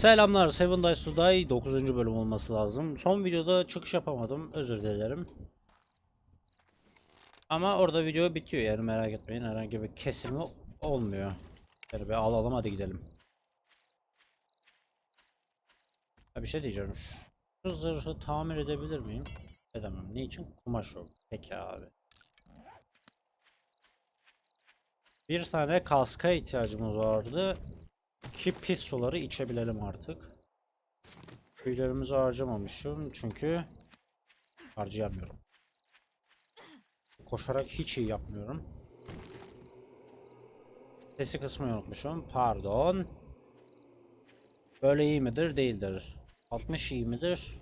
Selamlar Seven Dice to Die 9. bölüm olması lazım. Son videoda çıkış yapamadım. Özür dilerim. Ama orada video bitiyor yani merak etmeyin. Herhangi bir kesimi olmuyor. Yani bir alalım hadi gidelim. Ha bir şey diyeceğim. Şu zırhı tamir edebilir miyim? Edemem. Niçin? Kumaş yok. Peki abi. Bir tane kaska ihtiyacımız vardı ki pis suları içebilelim artık. Tüylerimizi harcamamışım çünkü harcayamıyorum. Koşarak hiç iyi yapmıyorum. Sesi kısmayı unutmuşum. Pardon. Böyle iyi midir? Değildir. 60 iyi midir?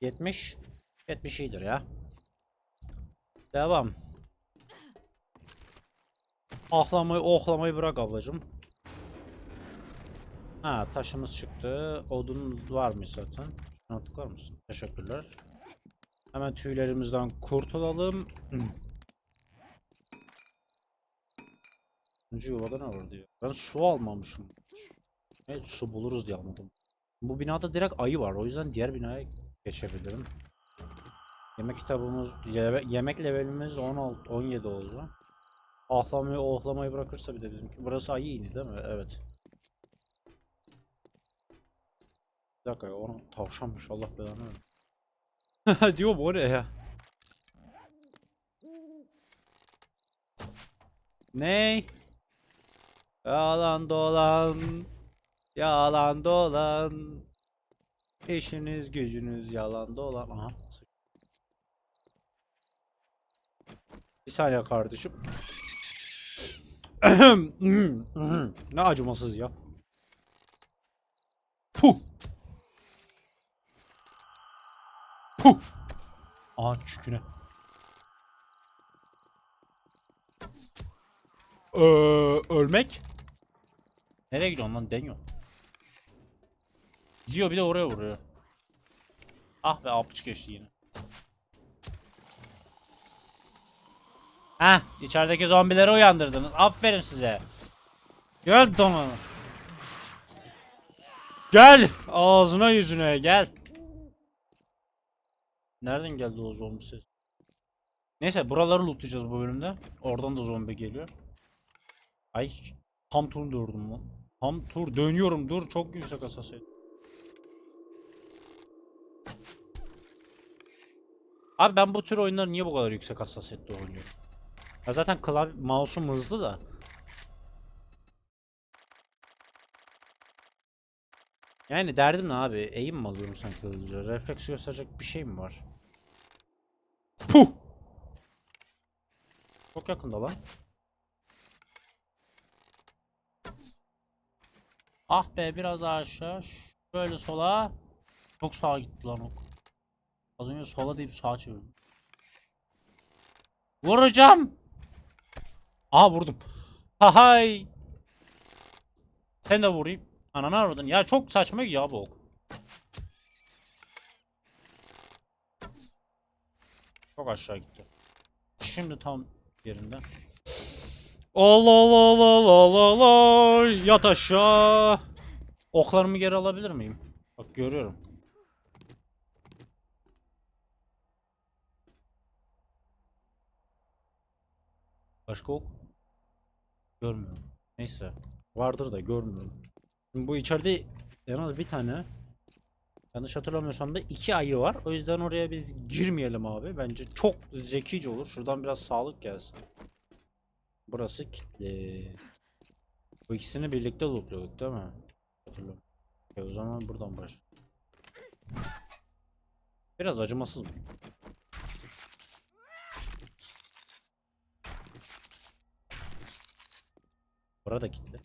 70 70 iyidir ya. Devam. Ahlamayı, ohlamayı bırak ablacım. Ha taşımız çıktı. Odun varmış zaten. Şuna tıklar mısın? Teşekkürler. Hemen tüylerimizden kurtulalım. Üçüncü yuvada ne var diyor. Ben su almamışım. Evet su buluruz diye almadım. Bu binada direkt ayı var. O yüzden diğer binaya geçebilirim. Yemek kitabımız, ye- yemek levelimiz 16, 17 oldu. Ahlamayı, ohlamayı bırakırsa bir de bizimki. Burası ayı ini değil mi? Evet. Bir dakika ya onu tavşanmış Allah belanı versin. Diyor bu ne ya? Ney? Yalan dolan. Yalan dolan. İşiniz gücünüz yalan dolan. Aha. Bir saniye kardeşim. ne acımasız ya. Puh. Puh. Aa çüküne. Ee, ölmek? Nereye gidiyorsun lan deniyor. Gidiyor bir de oraya vuruyor. Ah be apıç geçti yine. Heh içerideki zombileri uyandırdınız. Aferin size. Gel donu. Gel ağzına yüzüne gel. Nereden geldi o zombi ses? Neyse buraları lootlayacağız bu bölümde. Oradan da zombi geliyor. Ay tam tur dördüm lan. Tam tur dönüyorum dur çok yüksek hassasiyet. Abi ben bu tür oyunları niye bu kadar yüksek hassasiyette oynuyorum? Ya zaten klavye mouse'um hızlı da. Yani derdim ne abi? Eğim mi alıyorum sanki hızlıca? Refleks gösterecek bir şey mi var? Puh! Çok yakında lan. Ah be biraz daha aşağı. Şöyle sola. Çok sağa gitti lan ok. Az önce sola deyip sağa çevirdim. Vuracağım. Aha vurdum. Hay. Sen de vurayım. Ananı aradın. Ya çok saçma ya bu ok. Çok aşağı gitti. Şimdi tam yerinde. Allah Allah Allah Allah Allah yat aşağı. Oklarımı geri alabilir miyim? Bak görüyorum. Başka ok? Görmüyorum. Neyse. Vardır da görmüyorum. Şimdi bu içeride en az bir tane yanlış hatırlamıyorsam da iki ayı var. O yüzden oraya biz girmeyelim abi. Bence çok zekice olur. Şuradan biraz sağlık gelsin. Burası kilitli. Bu ikisini birlikte lootluyorduk değil mi? Hatırlıyorum. E o zaman buradan baş. Biraz acımasız mı? Burada kilitli.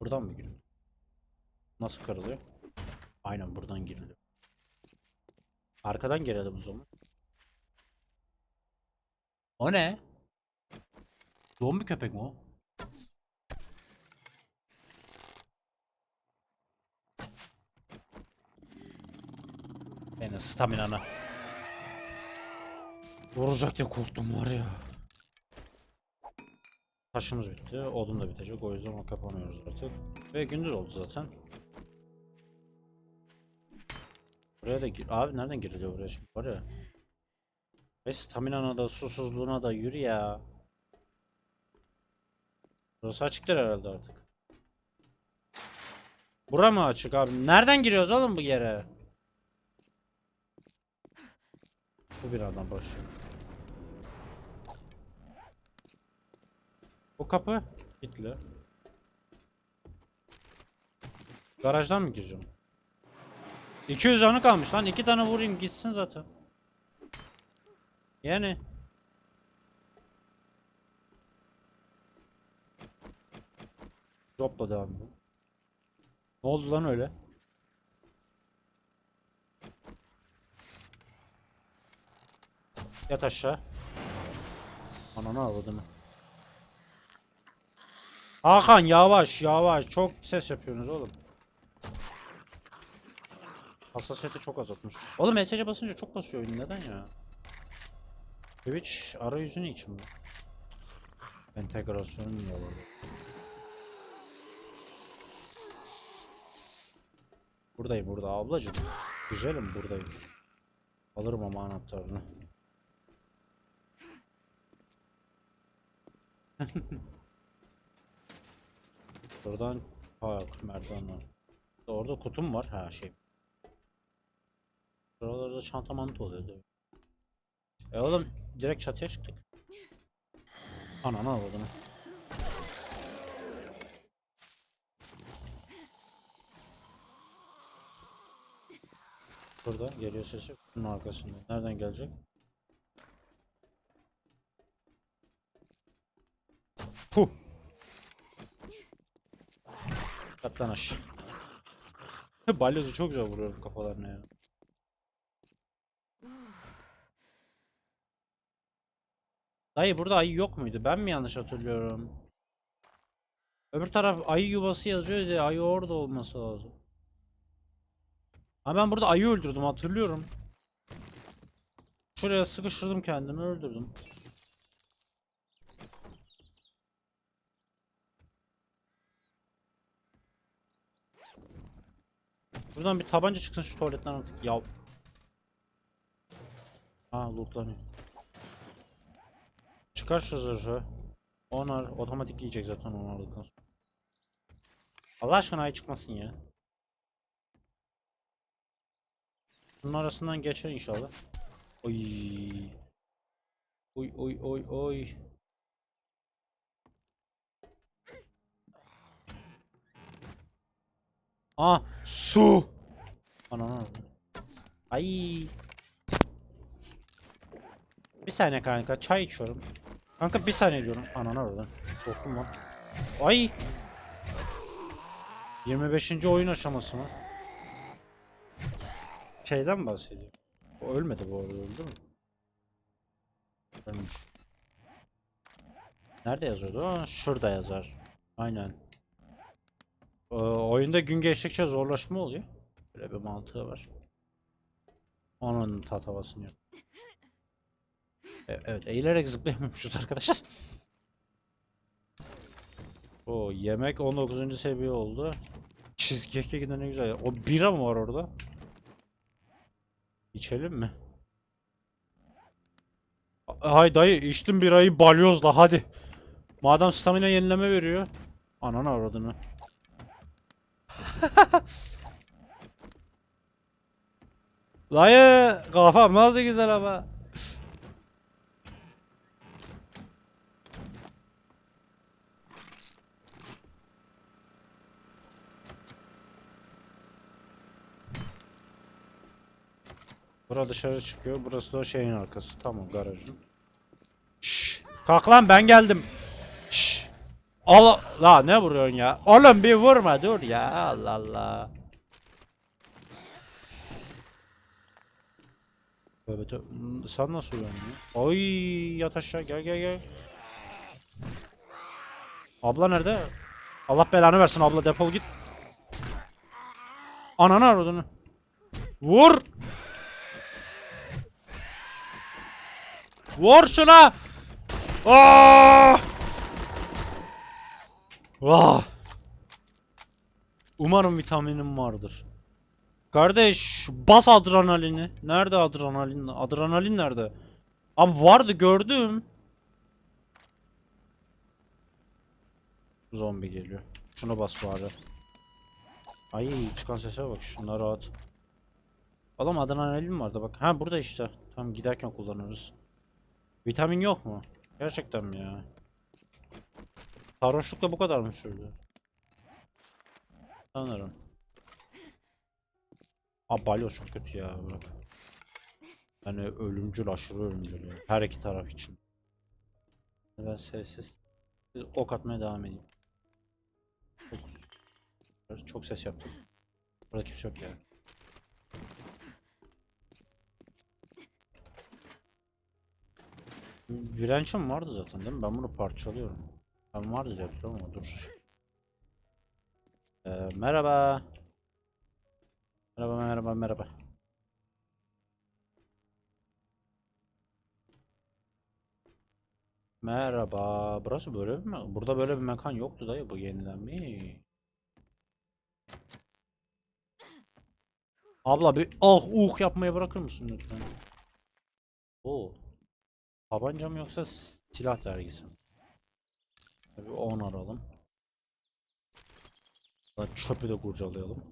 Buradan mı giriyor? Nasıl kırılıyor? Aynen buradan giriliyor. Arkadan girelim o zaman. O ne? Zombi köpek mi o? Benim staminana. Vuracak diye korktum var ya. Taşımız bitti. Odun da bitecek. O yüzden onu kapanıyoruz artık. Ve gündüz oldu zaten. Buraya da gir. Abi nereden giriliyor buraya şimdi? Var ya. Ve staminana da susuzluğuna da yürü ya. Burası açıktır herhalde artık. Bura mı açık abi? Nereden giriyoruz oğlum bu yere? Bu binadan boş. Bu kapı kilitli. Garajdan mı gireceğim? 200 canı kalmış lan. iki tane vurayım gitsin zaten. Yani. Dropla devam edelim. Ne oldu lan öyle? Yat aşağı. Ananı avladın. Hakan yavaş yavaş çok ses yapıyorsunuz oğlum. Hassasiyeti çok azaltmış. Oğlum mesaj'a basınca çok basıyor oyun neden ya? Twitch arayüzünü için mi? Entegrasyonu niye var? Buradayım burada ablacım. Güzelim buradayım. Alırım ama anahtarını. Buradan park merdiven. Orada kutum var ha şey. Buralarda çanta mantı oluyordu. E oğlum direkt çatıya çıktık. Ananı avradını. Burada geliyor sesi. Bunun arkasında. Nereden gelecek? Puh. Katlan aşağı. Balyozu çok güzel vuruyorum kafalarına ya. Dayı burada ayı yok muydu? Ben mi yanlış hatırlıyorum? Öbür taraf ayı yuvası yazıyor diye ayı orada olması lazım. Ha ben burada ayı öldürdüm hatırlıyorum. Şuraya sıkıştırdım kendimi öldürdüm. Buradan bir tabanca çıksın şu tuvaletten artık ya. Ha lootlanıyor. Çıkar şu zırhı. Onlar otomatik yiyecek zaten onu aldıktan sonra. Allah aşkına ay çıkmasın ya. Bunun arasından geçer inşallah. Oy. Oy oy oy oy. Ah su. Ananı. Ay. Bir saniye kanka çay içiyorum. Kanka bir saniye diyorum. Ananı oradan. Korktum lan. Ay. 25. oyun aşaması mı? Şeyden bahsediyor? O ölmedi bu arada öldü mü? Ölmüş. Nerede yazıyordu? Aa, şurada yazar. Aynen. Ee, oyunda gün geçtikçe zorlaşma oluyor. Böyle bir mantığı var. Onun tat havasını yok. E- Evet, eğilerek zıplayamıyormuşuz arkadaşlar. O yemek 19. seviye oldu. Cheesecake'e giden ne güzel. O bira mı var orada? İçelim mi? Hay dayı içtim birayı balyozla hadi. Madem stamina yenileme veriyor. Ananı avradını. Dayı kafam nasıl güzel ama. Bura dışarı çıkıyor. Burası da o şeyin arkası. Tamam garajın. Şşş. Kalk lan ben geldim. Şşş. Allah la ne vuruyorsun ya? Oğlum bir vurma dur ya. Allah Allah. Tövbe tövbe. Sen nasıl uyandın ya? Oy yat aşağı gel gel gel. Abla nerede? Allah belanı versin abla defol git. Ananı aradın. Vur. Vur şuna. Aa! Vah! Umarım vitaminim vardır. Kardeş bas adrenalini. Nerede adrenalin? Adrenalin nerede? Abi vardı gördüm. Zombi geliyor. Şuna bas bari. Ay çıkan sese bak şunları at. Oğlum adrenalin vardı bak. Ha burada işte. Tam giderken kullanırız. Vitamin yok mu? Gerçekten mi ya? Sarhoşlukla bu kadar mı sürdü? Sanırım. Aa balyoz çok kötü ya bırak. Yani ölümcül aşırı ölümcül ya. Her iki taraf için. Ben sessiz. Siz ok atmaya devam edeyim. Çok, çok ses yaptım. Burada kimse yok ya. Dirençim vardı zaten değil mi? Ben bunu parçalıyorum. Ben vardı diye hatırlıyorum ama dur. Ee, merhaba. Merhaba merhaba merhaba. Merhaba. Burası böyle bir Burada böyle bir mekan yoktu dayı bu yenilenmiş. Abla bir ah uh yapmayı bırakır mısın lütfen? Oo. Tabanca mı yoksa silah dergisi mi? Tabii 10 aralım. Çöpü de kurcalayalım.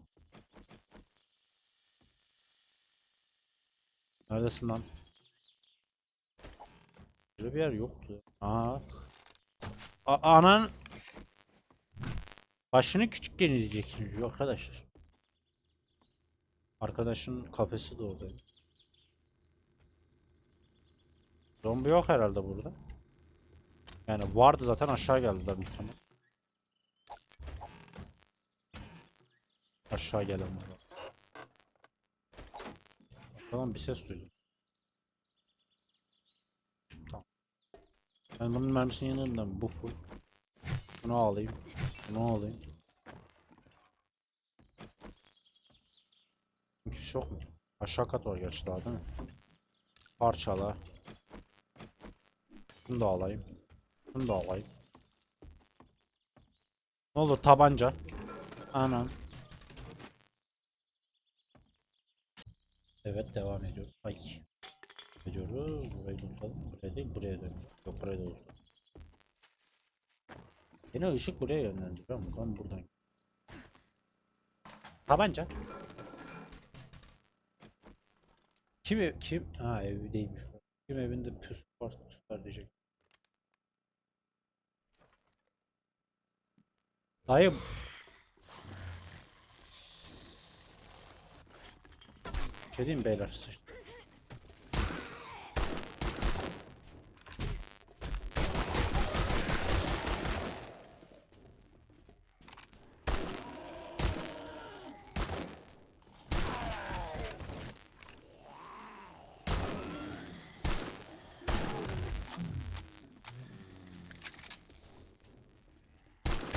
Neredesin lan? Böyle bir yer yoktu. Aa. A anan başını küçükken izleyeceksiniz diyor arkadaşlar. Arkadaşın kafesi de oradaydı. Zombi yok herhalde burada. Yani vardı zaten aşağı geldiler muhtemelen. Aşağı gelen var. Tamam bir ses duydum. Tamam. Ben bunun mermisinin yanından bu full. Bunu alayım. Bunu alayım. Kimse yok mu? Aşağı kat var gerçi daha değil mi? Parçala. Bunu da alayım. Bunu da alayım. Ne olur tabanca. Anam. Evet devam ediyoruz. Ay. Ediyoruz. Burayı tutalım. Buraya değil buraya dön. Yok buraya da olur. Yine ışık buraya yönlendiriyor ama ben buradan. Tabanca. Kim ev, kim? Ha evdeymiş. Kim evinde püs var tutar diyecek. Dayı şey beyler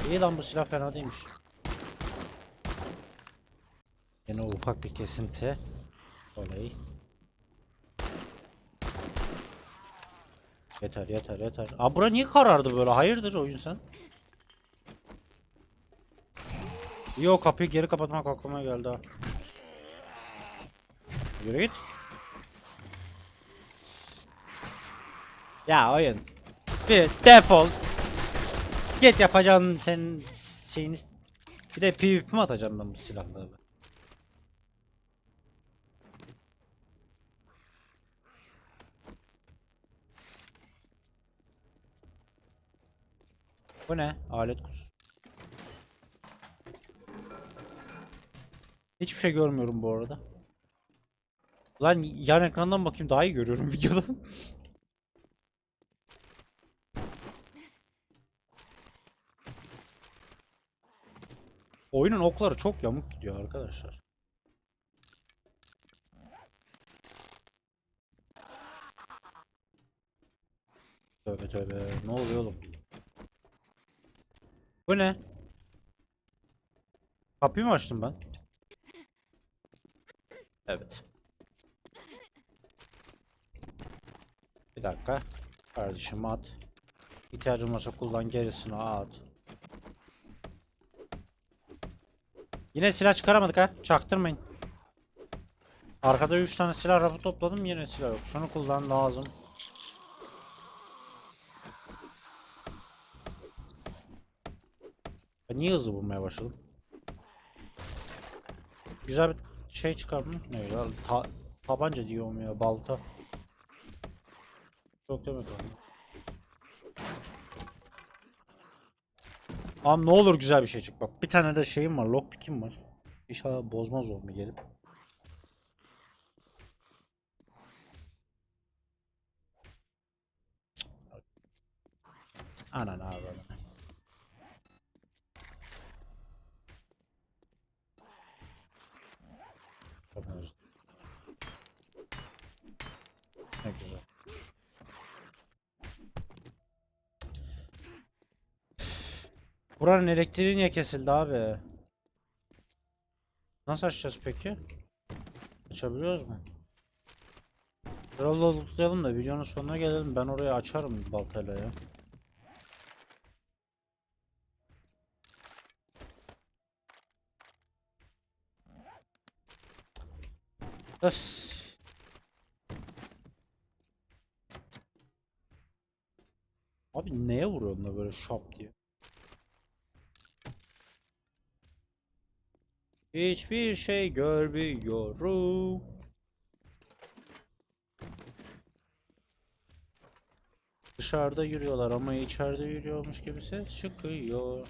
İyi lan bu silah fena değilmiş. Yine ufak bir kesinti. Olay. Yeter yeter yeter. Aa bura niye karardı böyle? Hayırdır oyun sen? Yo kapıyı geri kapatmak aklıma geldi ha. Yürü git. Ya oyun. Bir defol. Git yapacağın senin şeyini. Bir de PvP mi atacağım ben bu silahlarla? Bu ne? Alet kutusu. Hiçbir şey görmüyorum bu arada. Lan yan ekrandan bakayım daha iyi görüyorum videodan. Oyunun okları çok yamuk gidiyor arkadaşlar. Tövbe tövbe. Ne oluyor oğlum? Bu ne? Kapıyı mı açtım ben? Evet. Bir dakika. Kardeşim at. İhtiyacın varsa kullan gerisini at. Yine silah çıkaramadık ha. Çaktırmayın. Arkada 3 tane silah rafı topladım yine silah yok. Şunu kullan lazım. Niye hızlı vurmaya başladım? Güzel bir şey çıkardım. Ne ya? Ta tabanca diyorum ya balta. Yok demek onu. Am ne olur güzel bir şey çık. Bak bir tane de şeyim var. Lockpick'im var. İnşallah bozmaz o mu gelip. Anan abi. Çok özür. Ne güzel. Buranın elektriği niye kesildi abi? Nasıl açacağız peki? Açabiliyoruz mu? Biraz lootlayalım da videonun sonuna gelelim. Ben orayı açarım baltayla ya. Öf. Abi neye vuruyorsun da böyle şap diye? Hiçbir şey görmüyorum. Dışarıda yürüyorlar ama içeride yürüyormuş gibi ses çıkıyor.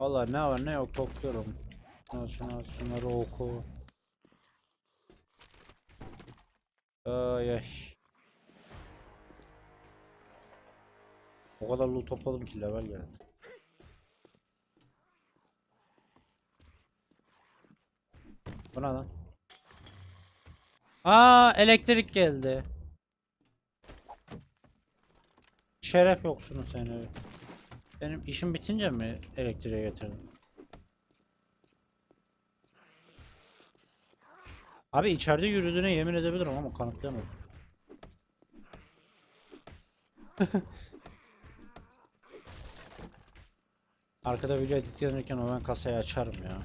Valla ne var ne yok topluyorum. Şunu al şunları oku. Ay ay. O kadar loot topladım ki level geldi. Bu ne lan? Aa elektrik geldi. Şeref yoksunu seni. Benim işim bitince mi elektriğe getirdin? Abi içeride yürüdüğüne yemin edebilirim ama kanıtlayamadım. Arkada video editlenirken o ben kasayı açarım ya.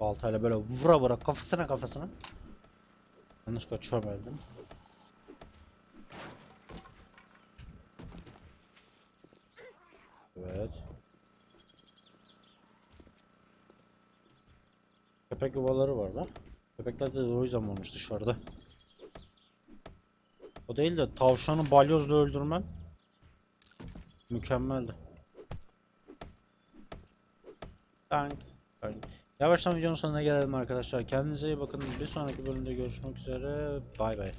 Baltayla böyle vura vura kafasına kafasına. Yanlışlıkla çömeldim. Evet. Köpek yuvaları var lan. Köpekler de o yüzden olmuş dışarıda. O değil de tavşanı balyozla öldürmen mükemmeldi. Tank. Tank. Yavaştan videonun sonuna gelelim arkadaşlar. Kendinize iyi bakın. Bir sonraki bölümde görüşmek üzere. Bay bay.